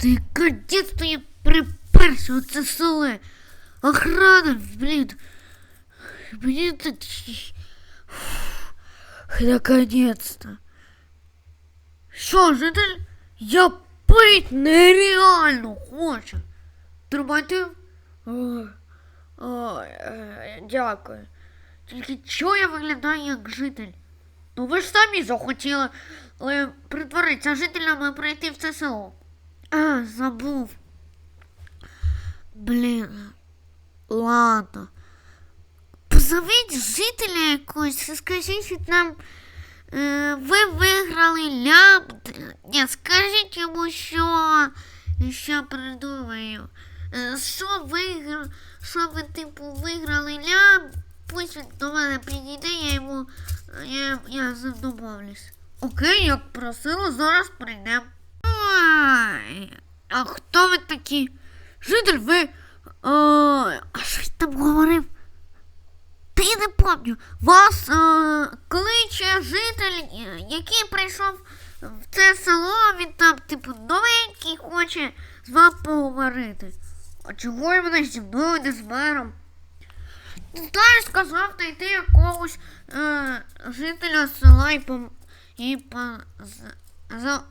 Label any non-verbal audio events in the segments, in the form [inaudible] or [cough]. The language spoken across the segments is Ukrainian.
Ти кадетство я приперся у це село. Охрана, блін. Мені тут... Наконец-то. Що, житель? Я пить нереально хочу. Тримайте. Ой, ой, е, дякую. Тільки чого я виглядаю як житель? Ну ви ж самі захотіли е, притворитися жителями прийти в це село. А, забув. Блін. Ладно. Позовіть жителя якогось і скажіть, там е, ви виграли лям. Ні, скажіть йому, що. Що придумаю. Е, що виграв, що ви типу виграли лям, пусть він до мене підійде, я йому. Я, я з. Окей, як просила, зараз прийдемо. Ой, а хто ви такі? Житель ви. Ой, а що ж там говорив? Та я не пам'ятаю. Вас е, кличе житель, е, який прийшов в це село, він там, типу, новенький хоче з вами поговорити. А чого він мене зі мною, не з мером? Знаю, сказав знайти якогось е, жителя села і, пом... і по... з... за...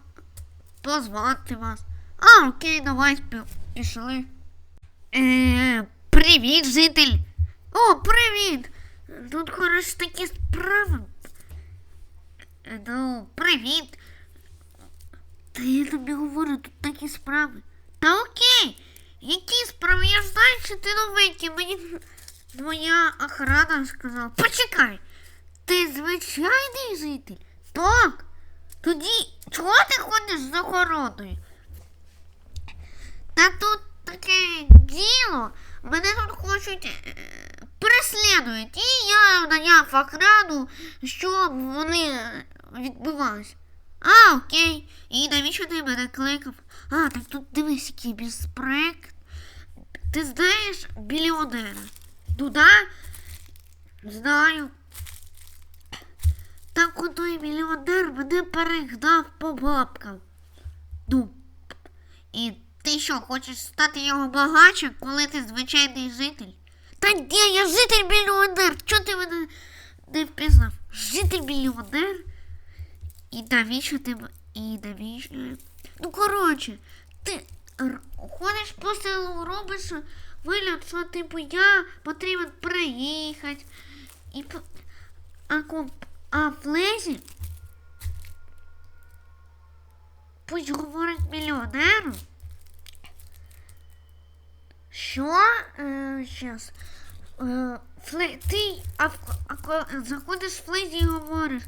позвати вас. А, окей, давай спі- пішли. Е, привіт, житель. О, привіт! Тут хороші такі справи. Е, Ну, привіт. Та я тобі говорю, тут такі справи. Та окей. Які справи? Я ж знаю, що ти новенький. Мені твоя охрана сказала. Почекай. Ти звичайний житель? Так. Тоді чого ти ходиш з охороною? Та тут таке діло. Мене тут хочуть е, переслідують. І я наняв охрану, щоб вони е, відбувались. А, окей. І навіщо ти мене кликав? А, так тут дивись, який безпроект. Ти знаєш біліонера? Туда? Знаю. От той мільйонер мене перегнав по бабкам. Ну. І ти що, хочеш стати його багачем, коли ти звичайний житель? Та ні, я житель мільйонер. Чого ти мене не впізнав? Житель мільйонер? І навіщо ти і навіщо? Ну, коротше, ти ходиш по селу, робиш вигляд, що типу я потрібен приїхати. І а, комп... а в пусть говорить мільйонеру. Що? Е. Е, фле... Ти а, а, заходиш в флезі і говориш.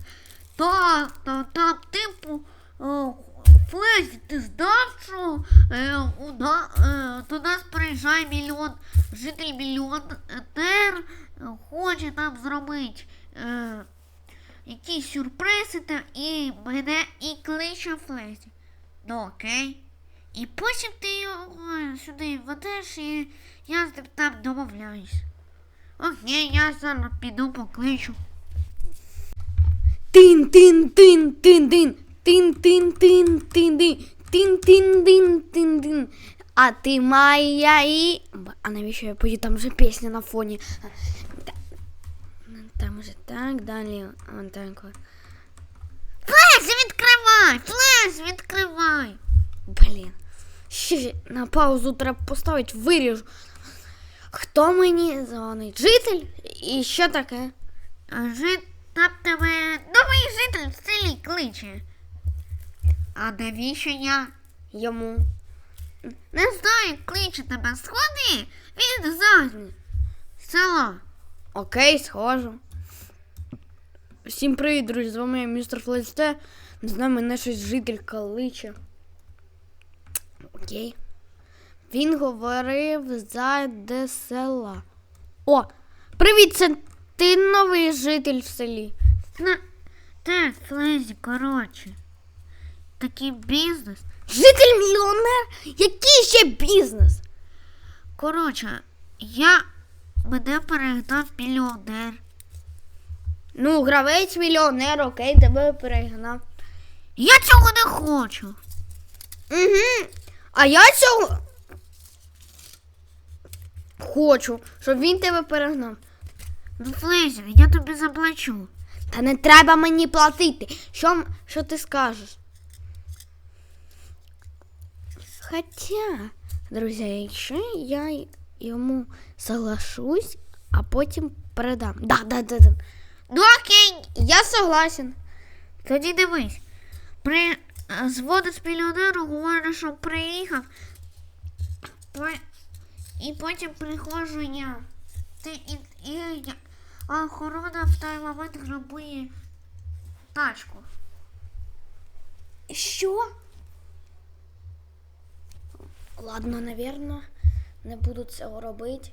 Та, та, типу, е, Флезі, ти знав, що е, у на, е, до нас приїжджає мільйон, житель мільйонер, е, хоче нам зробити е, якісь сюрпризи та, і мене і кличе Флезі. Ну окей. І потім ти його сюди ведеш і я з ним там домовляюсь. Окей, я зараз піду покличу. Тин тин тин тин тин тин тин тин тин тин тин тин тин тин тин А ти моя і. А навіщо я пою? Там вже пісня на фоні. Та- Там уже так далі. Вон так. Флезі, відкривай! Флезі, відкривай! Блін. Ще на паузу треба поставити, виріжу. Хто мені дзвонить? Житель? І що таке? Жит там тебе новий житель в селі кличе. А навіщо я? Йому. Не знаю, кличе тебе. Сходи, він завжди. Село. Окей, схожу. Всім привіт, друзі! З вами я містер Флесте. Знаю, мене щось житель кличе. Окей. Він говорив за де села. О! Привіт, це ти новий житель в селі. Так, Флезі, коротше. Такий бізнес. Житель мільйонер? Який ще бізнес? Коротше, я мене перегнав мільйонер. Ну, гравець мільйонер, окей, тебе перегнав. Я цього не хочу. Угу. А я цього хочу, щоб він тебе перегнав. Ну, Флезі, я тобі заплачу. Та не треба мені платити. Що, що ти скажеш? Хоча, друзі, якщо я йому соглашусь, а потім передам. Да, да, да, да. Ну окей, Я согласен. тоді дивись. При зводить мільйонеру, говорить, що приїхав. По- І потім приходжу я. Ти і, і я- а охорона в той момент грабує тачку. Що? Ладно, навірно, не буду цього робити.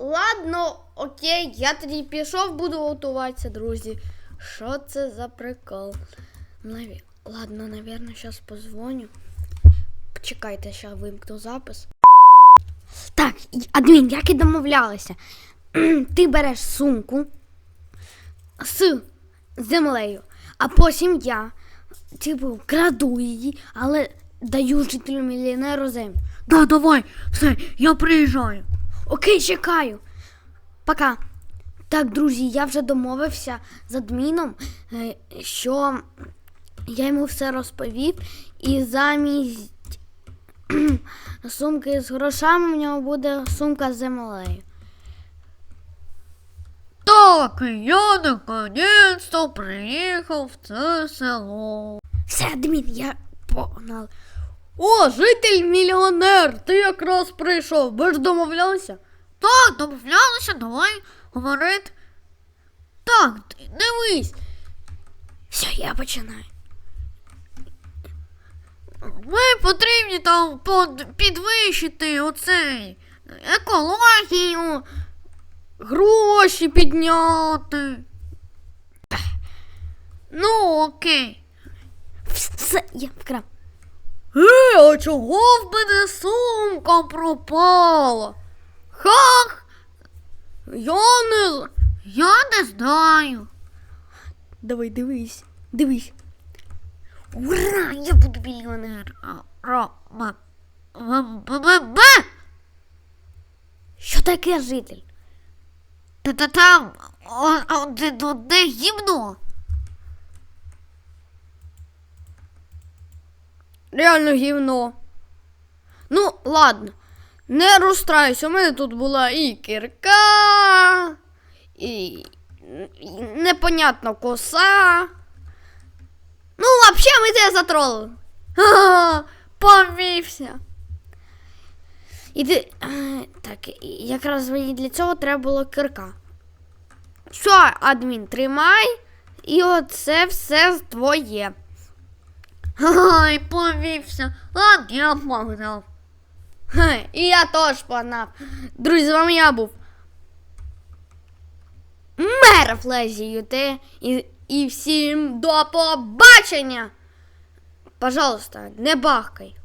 Ладно, окей, я тоді пішов, буду готуватися, друзі. Що це за прикол? Наві... Ладно, навірно, зараз позвоню. Почекайте, ще вимкну запис. Так, адмін, як і домовлялися. [clears throat] Ти береш сумку з землею, а потім я типу, краду її, але даю жителю мільйонеру землю. Да, давай, все, я приїжджаю. Окей, чекаю. Пока. Так, друзі, я вже домовився з адміном, е, що я йому все розповів, і замість [clears throat] сумки з грошами в нього буде сумка з землею. Так, я наконец-то приїхав в це село. Все, адмін, я погнав. О, житель мільйонер! Ти якраз прийшов. Ви ж домовлялися? Так, домовлялися, давай говорити. Так, дивись, Все, я починаю. ми потрібні там підвищити оцей екологію, Гроші підняти. Ну, окей. Все, я вкрав. Е, а чого в мене сумка пропала? Хах, Я не. я не знаю. Давай, дивись. Дивись. Ура, я буду мільйонер. Що таке житель? Та та там о- один одне гімно. Реально гівно. Ну, ладно. Не розстраюсь, у мене тут була і кірка, і, непонятно коса. Ну, взагалі, ми тебе затролили. Ха, Повівся. І ти. е, Так, якраз мені для цього треба було кирка. Що, адмін, тримай, і оце все твоє. Ай, повівся. Ладно, я погнав. І я теж погнав. Друзі, з вами я був. Мер Флезі ЮТ. І, і всім до побачення. Пожалуйста, не бахкай.